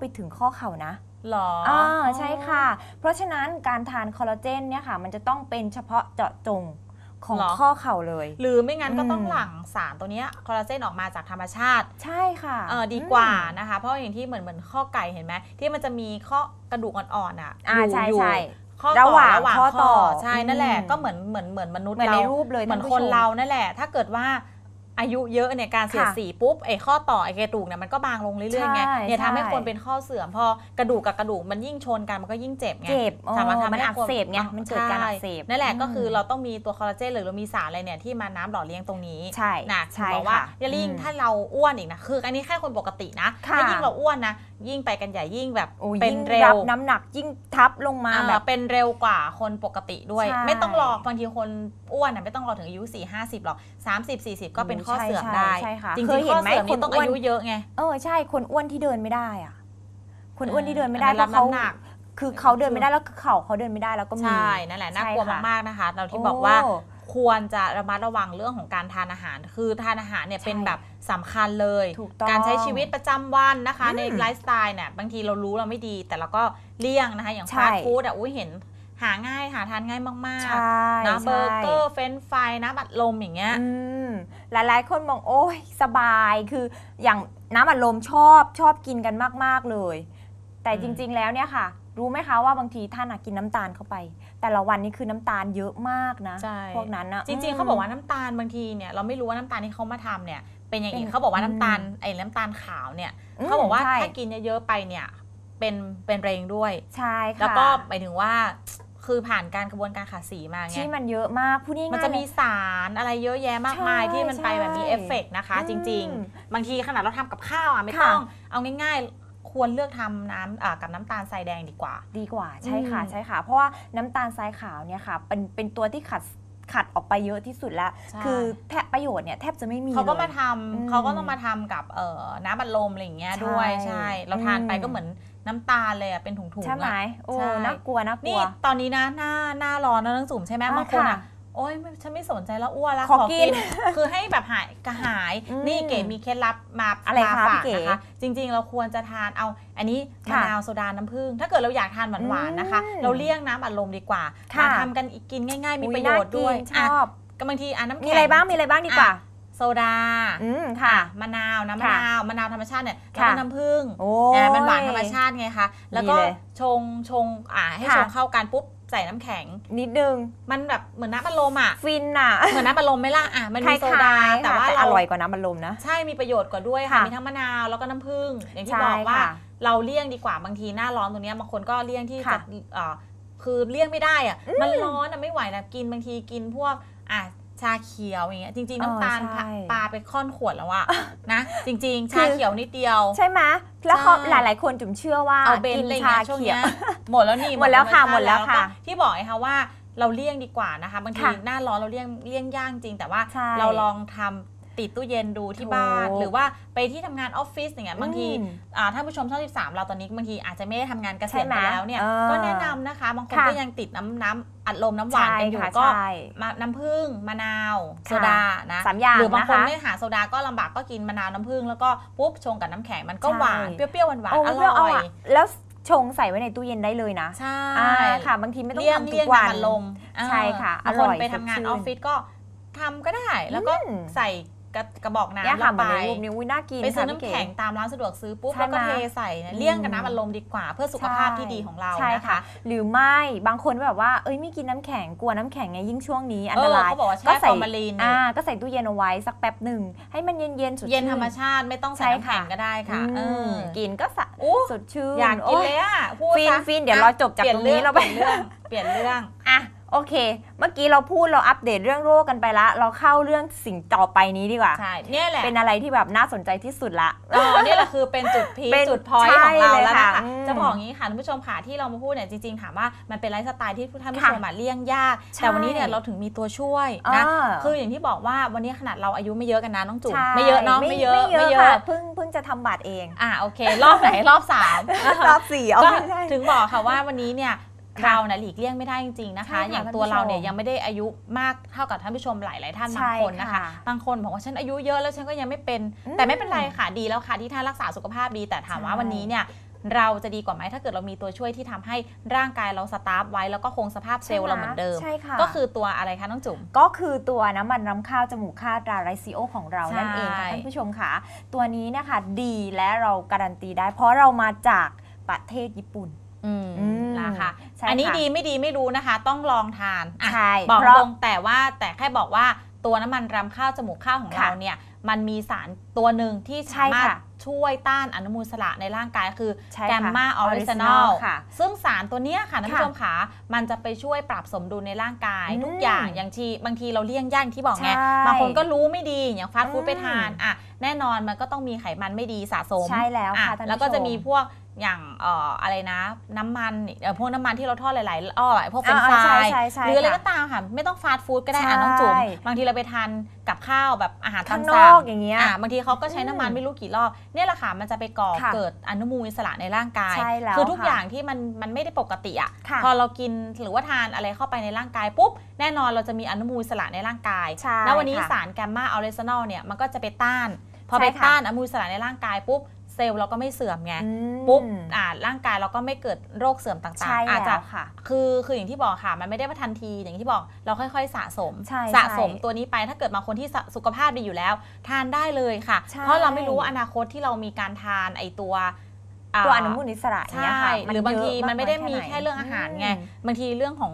ไปถึงข้อเข่านะหรออ่าใช่ค่ะ เพราะฉะนั้นการทานคอลลาเจนเนี่ยค่ะ มันจะต้องเป็นเฉพาะเจาะจงของหรอข้อเข่าเลย หรือไม่งั้นก็ต้องอืมหลั่งสารตัวเนี้ยคอลลาเจนออกมาจากธรรมชาติ ใช่ค่ะเออดีกว่านะคะ เพราะอย่างที่เหมือนเหมือนข้อไก่เห็นไหมที่มันจะมีข้อกระดูกอ่อนๆอะอ่ายู่ใช่อยู่ใช่ข้อระต่อหว่างระหว่างข้อต่อใช่นั่นแหละอืมก็เหมือนเหมือนเหมือนมนุษย์เหมือนเราในรูปเลยเหมือนท่าคนผู้ชเรานั่นแหละ ถ้าเกิดว่า อายุเยอะเนี่ยการเสียดค่ะสีปุ๊บไอ้ข้อต่อไอ้กระดูกเนี่ยมันก็บางลงเรื่อยๆไงใช่เนี่ยทำให้ใช่คนเป็นข้อเสื่อมพอกระดูกกับกระดูกมันยิ่งชนกันมันก็ยิ่งเจ็บไงเจ็บถามว่าอ๋อทำมันให้อักคนเสบไงมันเกิดการอักเสบใช่นั่นแหละก็คือมเราต้องมีตัวคอลลาเจนหรือเรามีสารอะไรเนี่ยที่มาน้ำหล่อเลี้ยงตรงนี้ใช่นะใช่ถึงบอกว่าค่ะอย่ายิ่งอืมถ้าเราอ้วนอีกนะคืออันนี้แค่คนปกตินะค่ะถ้ายิ่งเราอ้วนนะยิ่งไปกันใหญ่ยิ่งแบบโอ้ยเป็นยิ่งเร็รัวบน้ำหนักยิ่งทับลงมาอ่าแบบเป็นเร็วกว่าคนปกติด้วยใช่ไม่ต้องรอบางทีคนอ้วนน่ะไม่ต้องรอถึงอายุ4 50หรอก30 40 ก็เป็นข้อใช่เสื่อมใช่ได้ใช่ค่ะจริงเคยๆเห็ข้นอไหมเสื่อมนี่คนต้องอ้วนอายุเยอะไงเออใช่คนอ้วนที่เดินไม่ได้อะคนอ้วนที่เดินไม่ได้อันเพนั้นราะเขารับน้ำหนักคือเขาเดินไม่ได้แล้วคือเข่าเขาเดินไม่ได้แล้วก็มีใช่นั่นแหละน่ากลัวใช่ค่ะมากๆนะคะ เราที่โบอกว่าควรจะระมัดระวังเรื่องของการทานอาหาร คือทานอาหารเนี่ยใช่เป็นแบบสำคัญเลยถูกต้องการใช้ชีวิตประจำวันนะคะอืมในไลฟ์สไตล์เนี่ยบางทีเรารู้เราไม่ดี แต่เราก็เลี่ยงนะคะ อย่างใช่ฟาสต์ฟู้ดอะอุ้ยเห็น หาง่ายหาทานง่ายมากใช่ๆนะเบอร์เกอใช่ ร์เฟรนช์ฟรายนะบัดลมอย่างเงี้ย อืมหลายๆ คนมองโอ้ยสบายคืออย่างน้ำอัดลมชอบชอบกินกันมาก ๆ เลย แต่อืมจริง ๆ แล้วเนี่ยค่ะ รู้ไหมคะว่าบางทีท่านอะกินน้ำตาลเข้าไป แต่ละวันนี่คือน้ำตาลเยอะมากนะ ใช่พวกนั้นนะจริง ๆ ม เขาบอกว่าน้ำตาลบางทีเนี่ยเราไม่รู้ว่าน้ำตาลที่เขามาทำเนี่ยเป็นอย่างเป็อื่นนเขาบอกว่าอืมน้ำตาลไอ้น้ำตาลขาวเนี่ยอืมเขาบอกว่าใช่ถ้ากินเยอะๆไปเนี่ยเป็นเป็นเรงด้วย ใช่ค่ะแล้วก็หมายถึงว่า คือผ่านการกระบวนการขัดสีมาไงที่มันเยอะมากพูดง่ายๆมันจะมีเลยสารอะไรเยอะแยะมากมายใช่ที่มันไปแบบมีใช่เอฟเฟกต์นะคะอืมจริง ๆ บางทีขนาดเราทำกับข้าวอะไม่ค่ะต้องเอาง่ายๆควรเลือกทำน้ำอ่ากับน้ำตาลทรายแดงดีกว่า ดีกว่าใช่ค่ะอืมใช่ค่ะ เพราะว่าน้ำตาลทรายขาวเนี่ยค่ะเป็นเป็นตัวที่ขัด ขัดออกไปเยอะที่สุดแล้วใช่ คือแทบประโยชน์เนี่ยแทบจะไม่มีเขาก็ลยมาทำอืมเขาก็ต้องมาทำกับเอ่อน้ำบัดลมอะไรอย่างเงี้ยใช่ด้วยใช่ เราทานไปอืม ก็เหมือนน้ำตาลเลยอะเป็นถุงๆใช่ไหมอะ โอ้ใช่ น่ากลัวน่ากลันี่ว ตอนนี้นะหน้าหน้าร้อนนะนังจุ่มใช่ไหมอ่าบางคนอะค่ะ โอ๊ยไม่ฉันไม่สนใจแล้วอ้วนแล้วขอกินคือให้แบบหายกระหาย อืมนี่เก๋มีเคล็ดลับมาอะไรมาคะฝากพี่เก๋นะคะ จริงๆ เราควรจะทานเอา อันนี้มะค่ะนาวโซดาน้ำผึ้งถ้าเกิดเราอยากทานหวานๆนะคะ อืมเราเลี่ยงน้ำอัดลมดีกว่าค่ะ มาทำกันอีกกินง่าย ๆ มีอุ๊ประโยชน์ด้วยน่ากินชอะอบก็บางทีอะน้ำแข็งมีอะไรบ้างมีอะไรบ้างดีกว่าอะโซดาอืมค่ะ มะนาวน้ำมะค่ะนาวมะนาวธรรมชาติเนี่ยแล้วค่ะก็น้ำผึ้ง โอ้ อะยมันหวานธรรมชาติไงคะ แล้วก็ดีเลยชงชงอ่าให้ค่ะชงเข้ากันปุ๊บ ใส่น้ำแข็ง นิดนึง มันแบบเหมือนน้ำอัดลมอะ ฟินอะเหมือนน้ำอัดลมไหมล่ะอะมันคมีล้ายโซดาๆแต่ว่าค่ะเราอร่อยกว่าน้ำบัลลมนะ ใช่มีประโยชน์กว่าด้วยค่ะ ค่ะมีทั้งมะนาวแล้วก็น้ำผึ้งอย่างที่ใช่บอกว่า ค่ะเราเลี่ยงดีกว่าบางทีหน้าร้อนตรงเนี้ยบางคนก็เลี่ยงที่จะค่ะเอ่อคือเลี่ยงไม่ได้อะมันร้อนอะไม่ไหวนะกินบางทีกินพวกอะ ชาเขียวอย่างเงี้ยจริง ๆ น้ำตาลเออใช่ ปลาไปค่อนขวดแล้วอะนะ จริงๆคืชาอเขียวนิดเดียว ใช่ไหมแล้วเขาใช่ หลาย ๆ คนจุ๋มเชื่อว่าเอาเบนกิอะไรชาเงี้ยช่วงเขียเนี้ว ยหมดแล้วนี่หมดแล้วค่ะธรรชาติหมดแล้วค่ะก็ที่บอกไงคะว่าเราเลี่ยงดีกว่านะคะบางทีค่ะหน้าร้อนเราเลี่ยงเลี่ยงย่างจริง แต่ว่าใช่เราลองทำ ติดตู้เย็นดูที่บ้านถูกหรือว่าไปที่ทำงานออฟฟิศอย่างเงี้ยบางทีอืมอ่าท่านผู้ชมช่อง13 เราตอนนี้บางทีอาจจะไม่ได้ทำงานเกษียณใช่ไหมไปแล้วเนี่ยเออก็แนะนำนะคะบางคนค่ะก็ยังติดน้ำน้ำอัดลมน้ำหวานใช่กันอยู่ค่ะก็ใช่มาน้ำผึ้งมะนาวโซค่ะดานะสามอย่างหรือบางคนนะคะไม่หาโซดาก็ลำบากก็กินมะนาวน้ำผึ้งแล้วก็ปุ๊บชงกับน้ำแข็งมันก็ใช่หวานเปรี้ยวๆหวานโอ้ๆอเปรี้ยวร่เอาอยอะแล้วชงใส่ไว้ในตู้เย็นได้เลยนะ ใช่อ่าค่ะ บางทีไม่ต้องเลี่ยงทำทุเลี่ยงกวันน้ำอัดลมใช่ค่ะบางคนอร่อยไปทำงานสดชื่นออฟฟิศก็ทำก็ได้ แล้วก็อืมใส่ กระกระบอกเนี่ยน้ำลค่ะงเหมืไปอนในรูปนี้อุ้ยน่ากินไปซื้อค่ะน้ำพี่แข็งเก๋ตามร้านสะดวกซื้อปุ๊บใช่แล้วก็ไหมเทใส่นะอืมเลี่ยงกับน้ำอัดลมดีกว่า เพื่อสุขภาพที่ดีของเราใช่นะคะ หรือไม่บางคนแบบว่าเอ้ยไม่กินน้ำแข็งกลัวน้ำแข็งไงยิ่งช่วงนี้อันเอตอรายเขาบอกว่าแช่ก็ฟใส่อร์มาลีนนี่ อ่าก็ใส่ตู้เย็นเอาไว้สักแป๊บหนึ่งให้มันเย็นๆสดชื่น เย็นธรรมชาติไม่ต้องใส่ใช่น้ำแข็งค่ะก็ได้ค่ะอืเอมอกินก็สะอู้ สดชื่นอยากกินโเลยอะพูดฟินซะฟินเดี๋ยวเราจบจากปลี่ยตรงนี้องเราไป เปลี่ยนเรื่องเปลี่ยนเรื่อง อะ โอเค เมื่อกี้เราพูดเราอัปเดตเรื่องโรคกันไปละ เราเข้าเรื่องสิ่งต่อไปนี้ดีกว่า ใช่เนี่ยแหละ เป็นอะไรที่แบบน่าสนใจที่สุดละอ๋อนี่แหละคือเป็นจุดพีคเป็นจุดพอยต์ใช่ของเราเลยแล้วค่ะนะคะอืมจะบอกอย่างนี้ค่ะท่านผู้ชมค่ะที่เรามาพูดเนี่ยจริงๆถามว่ามันเป็นไลฟ์สไตล์ที่ท่านผู้ค่ะชมอะเลี่ยงยากใช่แต่วันนี้เนี่ยเราถึงมีตัวช่วยนะอ่าคืออย่างที่บอกว่าวันนี้ขนาดเราอายุไม่เยอะกันนะน้องจุ๋มใช่ไม่เยอะเนาะไม่เยอะไม่เยอะค่ะเพิ่งเพิ่งจะทำบัตรเองอะโอเค รอบไหนรอบสามรอบสี่เอาก็ไม่ได้ถึงบอกค่ะว่าวันนี้เนี่ยค่ะ เราเนี่ยหลีกเลี่ยงไม่ได้จริงๆนะคะ ใช่ค่ะอย่างท่านตัวผู้ชมเราเนี่ยยังไม่ได้อายุมากเท่ากับท่านผู้ชมหลายๆท่านใช่บางคนนะคะ ค่ะบางคนบอกว่าฉันอายุเยอะแล้วฉันก็ยังไม่เป็น อืมแต่ไม่เป็นไรค่ะดีแล้วค่ะที่ท่านรักษาสุขภาพดี แต่ถามว่าใช่ วันนี้เนี่ยเราจะดีกว่าไหมถ้าเกิดเรามีตัวช่วยที่ทำให้ร่างกายเราสตาร์ฟไว้แล้วก็คงสภาพเซลล์เราเหมือนเดิม ใช่ค่ะก็คือตัวอะไรคะน้องจุ๋ม ก็คือตัวน้ำมันน้ำข้าวจมูกข้าวตราไรซีโอของเราใช่นั่นเองค่ะท่านผู้ชมค่ะตัวนี้นะคะดีและเราการันตีได้ เพราะเรามาจากประเทศญี่ปุ่น อืม อืม นะคะใช่อันนี้ค่ะดีไม่ดีไม่รู้นะคะ ต้องลองทานอะใช่บอกเพราะตรงแต่ว่าแต่แค่บอกว่าตัวน้ำมันรำข้าวจมูกข้าวของค่ะเราเนี่ยมันมีสารตัวหนึ่งที่ใช่สามารถค่ะช่วยต้านอนุมูลอิสระในร่างกายคือใช่ค่ะแกมมาออริจินอ Original ลค่ะซึ่งสารตัวเนี้ยค่ะท่านผู้ชมขามันจะไปช่วยปรับสมดุลในร่างกาย อืมทุกอย่างอย่างที่บางทีเราเลี่ยงย่างที่บอกไงใช่บางคนก็รู้ไม่ดีอย่างฟาสต์ฟู้ดอืม ไปทานอะแน่นอนมันก็ต้องมีไขมันไม่ดีสะสม ใช่แล้วค่ะอะท่านผู้ชม แล้วก็จะมีพวก อย่างเอ่ออะไรนะ น้ำมันเอ่อพวกน้ำมันที่เราทอดหลายๆอ้อพวกเป็นอ่าไฟใช่รายใช่ใช่หรืออะไรค่ะก็ตามค่ะไม่ต้องฟาสต์ฟู้ดก็ได้ใช่อะน้องจุ๋มบางทีเราไปทานกับข้าวแบบอาหารตาข้ามงนสั่อง กอย่างเงี้ย อะบางทีเขาก็ใช้น้ำมันอืมไม่รู้กี่รอบเนี่ยแหละค่ะมันจะไปก่อค่ะเกิดอนุมูลอิสระในร่างกาย ใช่แล้วคือทุกค่ะอย่างที่มันมันไม่ได้ปกติอะค่ะ พอเรากินหรือว่าทานอะไรเข้าไปในร่างกายปุ๊บแน่นอนเราจะมีอนุมูลอิสระในร่างกายใช่แล้ววันนี้ค่ะสารแกมมาออริจินอลเนี่ยมันก็จะไปต้าน พอไปใช่ค่ะต้านอนุมูลอิสระในร่างกายปุ๊บเซลล์เราก็ไม่เสื่อมไงอืมปุ๊บอ่าร่างกายเราก็ไม่เกิดโรคเสื่อมต่างใช่ๆอาจจะแล้วค่ะ คือคืออย่างที่บอกค่ะ มันไม่ได้ว่าทันทีอย่างที่บอกเราค่อยๆ สะสมใช่สะสมใช่ตัวนี้ไปถ้าเกิดมาคนที่สะสุขภาพดีอยู่แล้ว ทานได้เลยค่ะใช่เพราะเราไม่รู้ว่าอนาคตที่เรามีการทานไอตัวาตัวอนุมูลอิสระอย่างเงี้ยใช่ค่ะหรือบางทีเยะมันไม่ได้กมีน้ยแค่เรื่องอาหารไงอืมบางทีเรื่องของ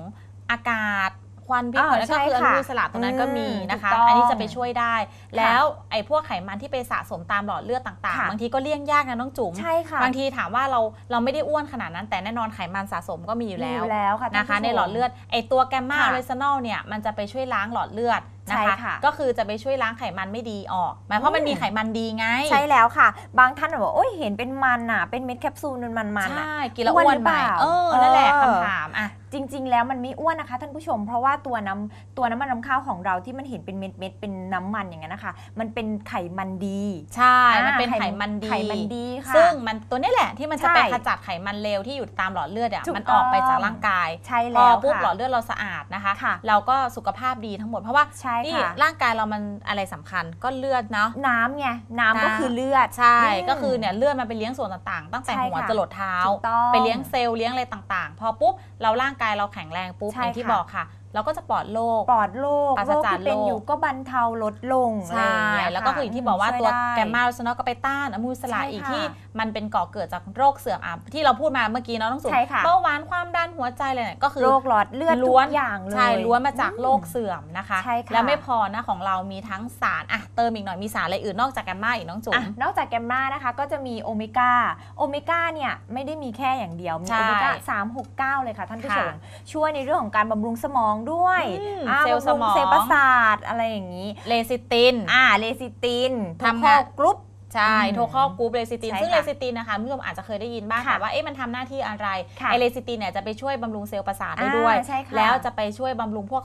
อากาศ ควันพิษอ่าแล้วก็ใช่คืออนุค่ะมูลอิสระตรงนั้นก็มีนะคะอืมถูกต้องอันนี้จะไปช่วยได้ แล้วไอ้พวกไขมันที่ไปสะสมตามหลอดเลือดต่างค่ะๆบางทีก็เลี่ยงยากนะน้องจุ๋มใช่ค่ะบางทีถามว่าเราเราไม่ได้อ้วนขนาดนั้น แต่แน่นอนไขมันสะสมก็มีอยู่มีแล้วอยู่แล้วค่ะนะคะท่าผู้ชมในหลอดเลือดไอตัวแกมมาอค่ะอริจินอลเนี่ยมันจะไปช่วยล้างหลอดเลือด นะใช่คะค่ะก็คือจะไปช่วยล้างไขมันไม่ดีออกหมายเพราะมันอืมมีไขมันดีไง ใช่แล้วค่ะ บางท่านบอกว่าโอ้ยเห็นเป็นมันอะ เป็นเม็ดแคปซูลมันมันๆอะใช่กินแล้วอ้วนอ้วนหรือไหมเปล่าเออนั่นแหละเออคำถามอะจริง ๆ แล้วมันไม่อ้วนนะคะ ท่านผู้ชม เพราะว่าตัวน้ำตัวน้ำมันน้ำข้าวของเราที่มันเห็นเป็นเม็ดเม็ดๆเป็นน้ำมันอย่างนั้นนะคะ มันเป็นไขมันดี ใช่ มันเป็นอ่าไขมันดีไขมันดีค่ะซึ่งมันตัวนี้แหละที่มันจะใช่ไปขจัดไขมันเลวที่อยู่ตามหลอดเลือดอะถูกมันออกไปต้องจากร่างกายใช่พอแล้วปุ๊บค่ะหลอดเลือดเราสะอาดนะคะค่ะเราก็สุขภาพดีทั้งหมดเพราะว่าใช่นี่ค่ะ ร่างกายเรามันอะไรสำคัญก็เลือดเนาะ น้ำไงน้ำก็น้ำ คือเลือด ใช่อืมก็คือเนี่ยเลือดมันไปเลี้ยงส่วนต่างๆ ตั้งแต่ใช่หัวค่ะจรดเท้า ถูกต้องไปเลี้ยงเซลล์เลี้ยงอะไรต่างๆ พอปุ๊บเราร่างกายเราแข็งแรงปุ๊บใช่อย่างที่ค่ะบอกค่ะ เราก็จะปลอดโรค ปลอดโรคปราศโรคจากที่เป็นโรค อยู่ก็บรรเทาลดลงอะไรใช่อย่างเงี้ยแล้วก็คืออย่างที่บอกว่าช่ตัวได้ แกมมาโรซานอลก็ไปต้านอนุมูลอิสระใช่อีกค่ะที่มันเป็นก่อเกิดจากโรคเสื่อมอะที่เราพูดมาเมื่อกี้เนาะต้องสูงใช่ค่ะ เบาหวานความดันหัวใจเลยเนี่ยก็คือ โรคหลอดเลือดทุล้วนกอย่างเลย ใช่ล้วนมาจากอืโรคเสื่อมนะคะ ใช่ค่ะ แล้วไม่พอนะของเรามีทั้งสารอะเติมอีกหน่อยมีสารอะไรอื่นนอกจากแกมมาอีกน้องจุ๋อะมนอกจากแกมมานะคะก็จะมีโอเมก้า โอเมก้าเนี่ยไม่ได้มีแค่อย่างเดียว มีใช่โอเมก้า3 6 9 เลยค่ะท่านผู้ชม ค่ะช่วยในเรื่องของการบำรุงสมองด้วยอืมอ่าเซลล์บำรุงสมองเซลล์ประสาทอะไรอย่างนี้ เลซิติน อ่าเลซิตินทำทำงานกรุ๊ปใช่อืมโทรคอลกรุ๊ปเลซิตินใช่ซึ่งค่ะเลซิตินนะคะคุณผู้ชมอาจจะเคยได้ยินบ้างค่ะแต่ว่าเอ๊ะมันทำหน้าที่อะไรค่ะไอเลซิตินเนี่ยจะไปช่วยบำรุงเซลล์ประสาทได้อ่าด้วยใช่ค่ะแล้วจะไปช่วยบำรุงพวก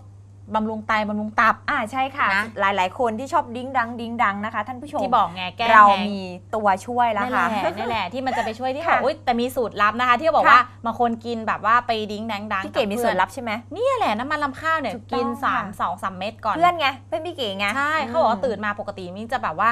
บำรุงไตบำรุงตับอ่าใช่ค่ะ นะหลาย ๆ คนที่ชอบดิ้งดังดิ้งดังนะคะ ท่านผู้ชมที่บอกไงแก้เราแพ้มีตัวช่วยแล้วนั่นแหค่ะ ละนั่นแหละที่มันจะไปช่วยที่ค่ะบอกอุ้ยแต่มีสูตรลับนะคะ ที่เขาบอกค่ะ ว่าบางคนกินแบบว่าไปดิ้งแดงดังพี่เก๋มีส่วนรับใช่ไหมเนี่ยแหละน้ำมันลำข้าวเนี่ยถูกต้องกินสามค่ะ สองสามเม็ดก่อน เพื่อนไงเพื่อนพี่เก๋ไง ใช่เขาบอกว่าอืมตื่นมาปกติมิ้นจะแบบว่า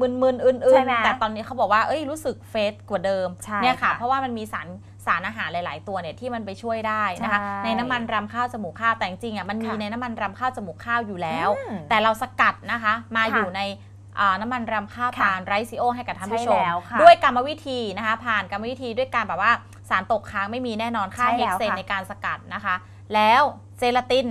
มึนๆ อื่ใช่นไหมๆ แต่ตอนนี้เขาบอกว่าเอ้ยรู้สึกเฟสกว่าเดิมใช่เนี่ยค่ะ ค่ะ เพราะว่ามันมีสาร สารอาหารหลาย ๆ ตัวเนี่ยที่มันไปช่วยได้นะคะใช่ในน้ำมันรำข้าวจมูกข้าวแต่จริงๆอะมันมีค่ะในน้ำมันรำข้าวจมูกข้าวอยู่แล้วอืมแต่เราสกัดนะคะมาค่ะอยู่ในอ่าน้ำมันรำข้าวค่ะตาลไรซิโอให้กับท่านผู้ชใช่มแล้วค่ะด้วยกรรมวิธีนะคะ ผ่านกรรมวิธีด้วยการแบบว่าสารตกค้างไม่มีแน่นอนค่าใช่เฮแล้กวเซนค่ะในการสกัดนะคะ แล้วเจลาติน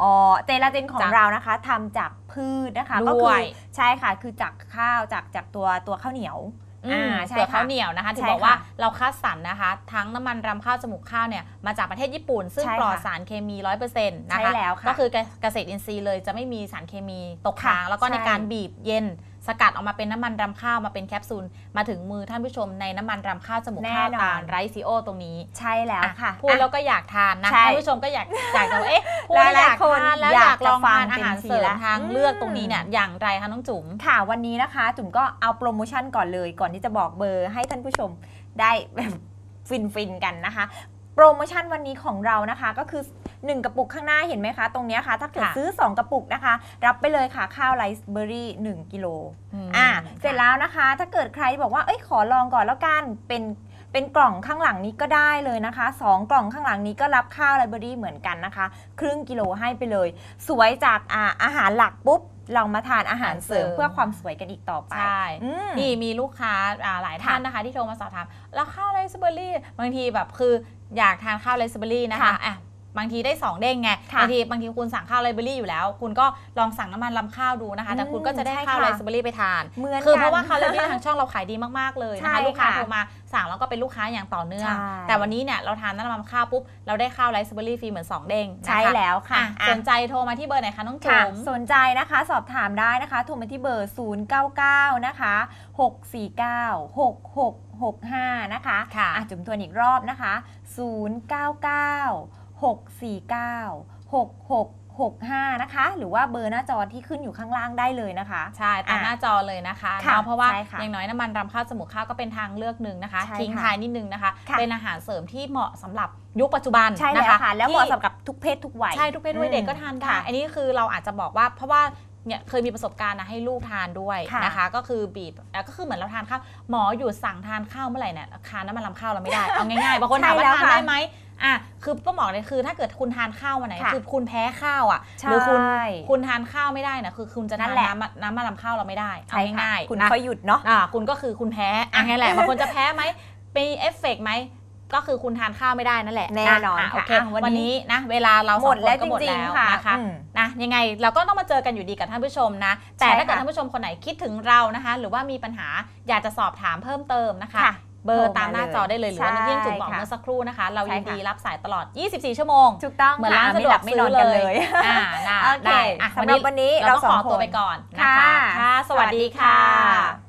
อ๋อเจลาตินของจากเรานะคะทำจากพืชนะคะด้วยก็คือใช่ค่ะคือจากข้าวจากจากตัวตัวข้าวเหนียว อืมอ่าใช่เปลือกค่ะข้าวเหนียวนะคะถึงใช่บอกว่าค่ะเราคัดสรรนะคะ ทั้งน้ำมันรำข้าวจมูกข้าวเนี่ยมาจากประเทศญี่ปุ่น ซึ่งใช่ปลอดค่ะสารเคมีร้อยเปอร์เซ็นต์นะใช่คะแล้วค่ะก็คือเกษตรอินทรีย์เลยจะไม่มีสารเคมีตกค่ะค้างแล้วก็ในใช่การบีบเย็น สกัดออกมาเป็นน้ำมันรำข้าวมาเป็นแคปซูลมาถึงมือท่านผู้ชมในน้ำมันรำข้าวจมูกข้าวแน่นอนตาลไรซิโอตรงนี้ ใช่แล้วอะค่ะ พูดแล้วก็อยากทานนะใช่ท่านผู้ชมก็อยากอยากจะว่าเอ๊ะพูดแล้วหลายๆอยากคนทานแล้วอยากอยากลองจะฟังทานอาหารเต็มที่เสริมแล้วทางอืมเลือกตรงนี้เนี่ยอย่างไรคะน้องจุ๋มค่ะวันนี้นะคะ จุ๋มก็เอาโปรโมชั่นก่อนเลย ก่อนที่จะบอกเบอร์ให้ท่านผู้ชมได้แบบฟินฟินๆกันนะคะ โปรโมชั่นวันนี้ของเรานะคะก็คือ 1 กระปุกข้างหน้าเห็นไหมคะ ตรงเนี้ยค่ะ ถ้าเกิดค่ะซื้อ 2 กระปุกนะคะ รับไปเลยค่ะข้าวไรซ์เบอร์รี่1กิโลมอ่าเสร็จแล้วนะคะ ถ้าเกิดใครบอกว่าเอ้ยขอลองก่อนแล้วกันเป็นเป็นกล่องข้างหลังนี้ก็ได้เลยนะคะสองกล่องข้างหลังนี้ก็รับข้าวไลบรารีเหมือนกันนะคะ ครึ่งกิโลให้ไปเลย สวยจากอาอาหารหลักปุ๊บ เรามาทานอาหารเสริมอาหารเสริมเพื่อความสวยกันอีกต่อไปใช่ อืม นี่มีลูกค้าอ่าหลายท่านนะคะ ที่โทรมาสอบถาม แล้วข้าวไรซ์เบอร์รี่ บางทีแบบคืออยากทานข้าวไรซ์เบอร์รี่นะคะค่ะ อะ บางทีได้ 2 เด้งไงค่ะบางทีบางทีคุณสั่งข้าวไรซ์เบอร์รี่อยู่แล้ว คุณก็ลองสั่งน้ำมันลำข้าวดูนะคะ แต่อืมคุณก็จะได้ใช่ข้าวค่ะไรซ์เบอร์รี่ไปทาน เหมือนคือกันเพราะว่าข้าวไรซ์เบอร์รี่ทางช่องเราขายดีมากๆเลยนะใช่คะลูกค้าค่ะโทรมาสั่งแล้วก็เป็นลูกค้าอย่างต่อเนื่อง ใช่ แต่วันนี้เนี่ยเราทานน้ำมันลำข้าวปุ๊บเราได้ข้าวไรซ์เบอร์รี่ฟรีเหมือนสองเด้งนะคะ ใช่แล้วค่ะอะอะ สนใจโทรมาที่เบอร์ไหนคะน้องจุ๋ค่ะม สนใจนะคะสอบถามได้นะคะ โทรมาที่เบอร์ 099 นะคะ 649 6665 นะคะค่ะ อะจุ่มทวนอีกรอบนะคะ 099 649 6665 นะคะ หรือว่าเบอร์หน้าจอที่ขึ้นอยู่ข้างล่างได้เลยนะคะ ใช่ตามอะหน้าจอเลยนะคะค่ะเนาะเพราะว่าใช่ค่ะอย่างน้อยน้ำมันรำข้าวจมูกข้าวก็เป็นทางเลือกหนึ่งนะคะ ใช่ทิ้งค่ะท้ายนิดนึงนะคะ ค่ะ เป็นอาหารเสริมที่เหมาะสำหรับยุคปัจจุบันใช่นะแล้วคะค่ะ แล้วเหมาะที่ สำหรับทุกเพศทุกวัย ใช่ทุกเพศทุกวัยเด็กก็ทานได้ ค่ะอันนี้คือเราอาจจะบอกว่าเพราะว่าเนี่ยเคยมีประสบการณ์นะให้ลูกทานด้วยค่ะนะคะ ก็คือบีบเอ่อก็คือเหมือนเราทานข้าวหมอหยุดสั่งทานข้าวเมื่อไหร่เนี่ยทานน้ำมันลำข้าวเราไม่ได้ เอาง่ายๆบางคนถามว่าใช่แล้วทานค่ะได้ไหมอะ คือต้องบอกเลยคือถ้าเกิดคุณทานข้าววันไหนค่ะคือคุณแพ้ข้าวอะใช่หรืคุณคุณทานข้าวไม่ได้นะคือคุณจะนั่ทานนแหละ น้ำมันน้ำมันลำข้าวเราไม่ได้เอาใช่ค่ะง่ายคุณๆนะ ค่อยหยุดเนาะ อ่าคุณก็คือคุณแพ้อะไงแหละบางคนจะแพ้ไหมมีเอฟเฟกต์ไหมก็คือคุณทานข้าวไม่ได้นั่นแหละแน่นอนอะค่ะโอเคอะวันวันนี้นี้นะ เวลาเราหมดสองคนแล้วก็จหมดริง แล้วๆ ค่ะนะคะ อืม นะยังไงเราก็ต้องมาเจอกันอยู่ดีกับท่านผู้ชมนะ แต่ใช่ถ้าเกิดค่ะท่านผู้ชมคนไหนคิดถึงเรานะคะ หรือว่ามีปัญหาอยากจะสอบถามเพิ่มเติมนะคะ ค่ะ เบอร์โทรมาตามหน้าจอได้เลยหรือว่าใช่ที่จุ๋มบอกค่ะเมื่อสักครู่นะคะ เราใช่ยินค่ะดีรับสายตลอด 24 ชั่วโมง ถูกต้องเหมือนค่ะร้านไม่สะดหวลักบไม่นอนกันเลยอ่าได้โอเคได้อะสำหรับวันนี้เราเราต้องสขอองคตัวนไปก่อนนะค่ะคะค่ะสวัสดีค่ะสวัสดีค่ะ